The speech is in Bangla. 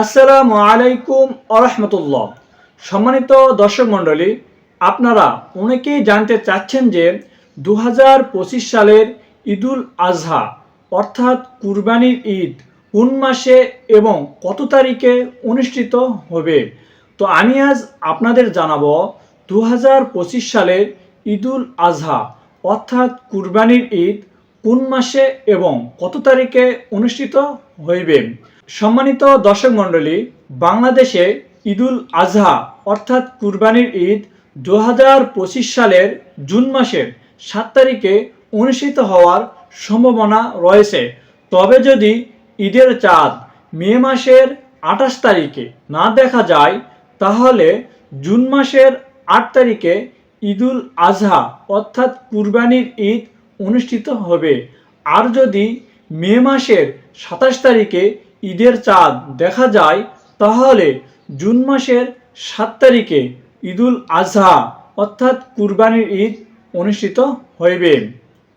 আসসালামু আলাইকুম আরহামতুল্লাহ। সম্মানিত দর্শক মণ্ডলী, আপনারা অনেকেই জানতে চাচ্ছেন যে দু সালের ঈদুল আজহা, অর্থাৎ কুরবানির ঈদ, কোন মাসে এবং কত তারিখে অনুষ্ঠিত হবে? তো আমি আজ আপনাদের জানাব দু সালের ঈদুল আজহা, অর্থাৎ কুরবানির ঈদ, কোন মাসে এবং কত তারিখে অনুষ্ঠিত হইবে? সম্মানিত দর্শক মণ্ডলী, বাংলাদেশে ঈদুল আজহা, অর্থাৎ কুরবানির ঈদ দু সালের জুন মাসের সাত তারিখে অনুষ্ঠিত হওয়ার সম্ভাবনা রয়েছে। তবে যদি ঈদের চাঁদ মে মাসের আঠাশ তারিখে না দেখা যায়, তাহলে জুন মাসের আট তারিখে ঈদুল আজহা, অর্থাৎ কুরবানির ঈদ অনুষ্ঠিত হবে। আর যদি মে মাসের সাতাশ তারিখে ঈদের চাঁদ দেখা যায়, তাহলে জুন মাসের সাত তারিখে ঈদুল আজহা অর্থাৎ কুরবানির ঈদ অনুষ্ঠিত হইবে।